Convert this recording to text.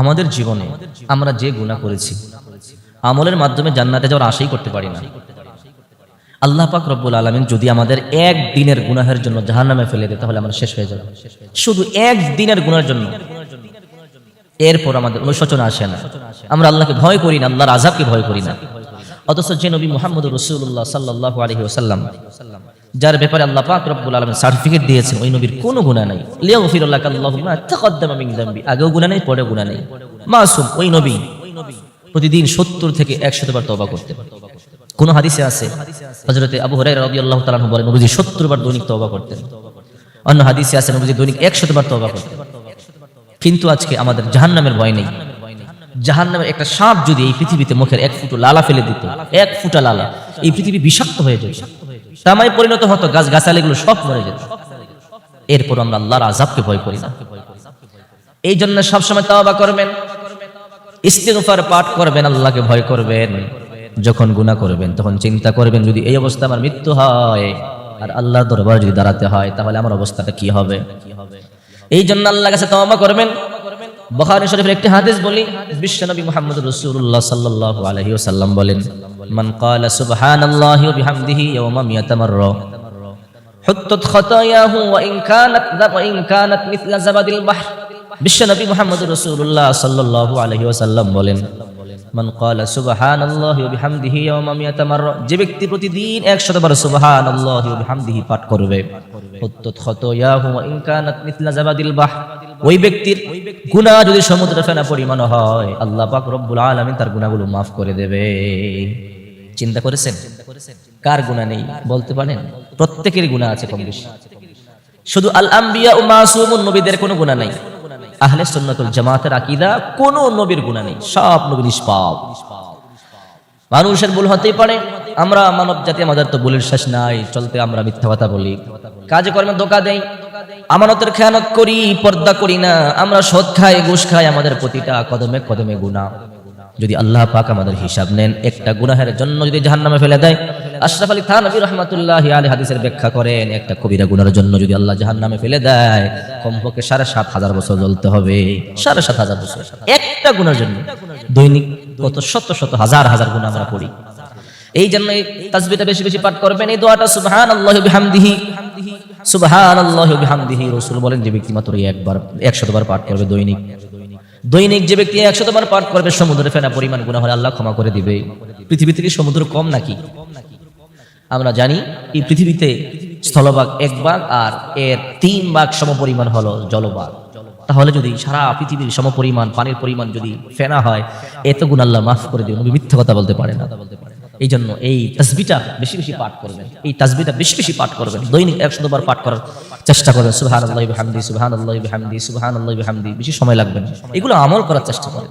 আমাদের জীবনে আমরা যে গুণা করেছি, আমলের মাধ্যমে জান্নাতে যাওয়ার আশাই করতে পারি না। আল্লাহ পাক রব্বুল আলমিন যদি আমাদের এক দিনের গুনাহের জন্য জাহান্নামে ফেলে দেয়, তাহলে আমরা শেষ হয়ে যাবে। শুধু এক দিনের গুনার জন্য। এরপর আমাদের অনুশোচনা আসে না। আমরা আল্লাহকে ভয় করি না, আল্লাহর আজাবকে ভয় করি না। অথচ যে নবী মোহাম্মদ রসুল্লাহ সাল্লাহ আলহি ওসাল্লাম যার ব্যাপারে আল্লাহ পাক রব্বুল আলম সার্টিফিকেট দিয়েছেন, ওই নবীর কোনো গুণা নাই। লিয়াও ফিরুল্লাহ আল্লাহুম্মা তাকাদ্দামা মিন যামবি আগেও গুণা নেই, পরেও গুণা নেই। মাসুম, ওই নবী প্রতিদিন সত্তর থেকে একশত বার তবা করতে কোন হাদিসে আছে, হযরতে আবু হুরায়রা রাদিয়াল্লাহু তাআলা বলেন, নবীজি 70 বার দৈনিক তওবা করতেন। অন্য হাদিসে আছে, নবীজি দৈনিক 100 বার তওবা করতেন। কিন্তু আজকে আমাদের জাহান্নামের ভয় নেই। জাহান্নামের একটা সাপ যদি এই পৃথিবীতে মুখের এক ফুটো লালা ফেলে দিত, এক ফুটা লালা, এই পৃথিবী বিষাক্ত হয়ে যেত। তামায় পরিণত হতো গাছ গাছালিগুলো সব মরে যেত। এরপর আমরা আল্লাহর আজাবকে ভয় করি না। এই জন্য সবসময় তাওবা করবেন, ইস্তিগফার পাঠ করবেন, আল্লাহকে ভয় করবেন। যখন গুনাহ করবেন, তখন চিন্তা করবেন, যদি এই অবস্থা আমার মৃত্যু হয়, আর আল্লাহর দরবার যদি দাঁড়াতে হয়, তাহলে আমার অবস্থাটা কি হবে? এই জন্য আল্লাহর কাছে তওবা করবেন বুখারী শরীফের একটি হাদিস বলি বিশ্বনবী মুহাম্মদ রাসূলুল্লাহ সাল্লাল্লাহু আলাইহি ওয়াসাল্লাম বলেন, মান ক্বালা সুবহানাল্লাহি ওয়া বিহামদিহি ইয়াওমা মিয়াতা মাররা, হুত্তত খতায়াহু ওয়া ইন কানাত ওয়া ইন কানাত মিথলা জাবাদিল বাহর। বিশ্বনবী মুহাম্মদ রাসূলুল্লাহ সাল্লাল্লাহু আলাইহি ওয়াসাল্লাম বলেন, মান ক্বালা সুবহানাল্লাহি ওয়া বিহামদিহি ইয়াওমা মিয়াতা মাররা, যে ব্যক্তি প্রতিদিন 100 বার সুবহানাল্লাহি ওয়া বিহামদিহি পাঠ করবে, হুত্তত খতায়াহু ওয়া ইন কানাত মিথলা জাবাদিল বাহর। ওই ব্যক্তির গুনাহ যদি সমুদ্র ফেনা পরিমাণ হয়, আল্লাহ পাক রব্বুল আলামিন তার গুণাগুলো মাফ করে দেবে। চিন্তা করেছেন? কার গুনাহ নেই? বলতে পারেন? প্রত্যেকের গুনাহ আছে কম শুধু আল আম্বিয়া ও মাসুমুন নবীদের কোনো গুনাহ নাই। আহলে সুন্নাতুল জামাতের আকীদা কোনো নবীর গুনাহ নেই। সব নবী নিষ্পাপ। মানুষের ভুল হতেই পারে। আমরা মানব জাতি আমাদের তো ভুলের শেষ নাই। চলতে আমরা মিথ্যা কথা বলি। কাজে কর্মে ধোকা দেই। আমানতের খেয়ানত করি, পর্দা করি না। আমরা সৎ খাই, ঘুষ খাই, আমাদের প্রতিটা কদমে কদমে গুনাহ। যদি আল্লাহ পাক আমাদের হিসাব নেন, একটা গুনাহের জন্য যদি জাহান্নামে ফেলে দেয়, আশরাফ আলী খান নবী রহমাতুল্লাহ আলী হাদিসের ব্যাখ্যা করেন, একটা কবিরা গুনার জন্য যদি আল্লাহ জাহান্নামে ফেলে দেয়, কমপক্ষে সাড়ে সাত হাজার বছর জ্বলতে হবে। সাড়ে সাত হাজার বছর। একটা গুনার জন্য। দৈনিক কত শত শত হাজার হাজার গুণ আমরা করি এই জন্য তাসবিহটা বেশি বেশি পাঠ করবেন। এই দোয়াটা সুবহানাল্লাহি বিহামদিহি। বিহামদিহি বলেন যে ব্যক্তি মাত্র একবার 100 বার পাঠ করবে দৈনিক। দৈনিক যে ব্যক্তি 100 বার পাঠ করবে সমুদ্রে ফেনা পরিমাণ গুনাহ হলে আল্লাহ ক্ষমা করে দিবে। পৃথিবী থেকে সমুদ্র কম নাকি? আমরা জানি, এই পৃথিবীতে স্থলভাগ এক ভাগ আর এর তিন ভাগ সমপরিমাণ হলো জলভাগ। তাহলে যদি সারা পৃথিবীর সমপরিমাণ, পানির পরিমাণ যদি ফেনা হয়, এত গুণ আল্লাহ মাফ করে দিবে। নবী মিথ্যা কথা বলতে পারে না। এই জন্য এই তাসবিটা বেশি বেশি পাঠ করবেন। এই তাসবিটা বেশি বেশি পাঠ করবেন। দৈনিক একশো দুবার পাঠ করার চেষ্টা করবেন। সুহান আল্লাহ হামদি সুহান আল্লাহ হামদি সুহান আল্লাহ হামদি বেশি সময় লাগবে এগুলো আমল করার চেষ্টা করেন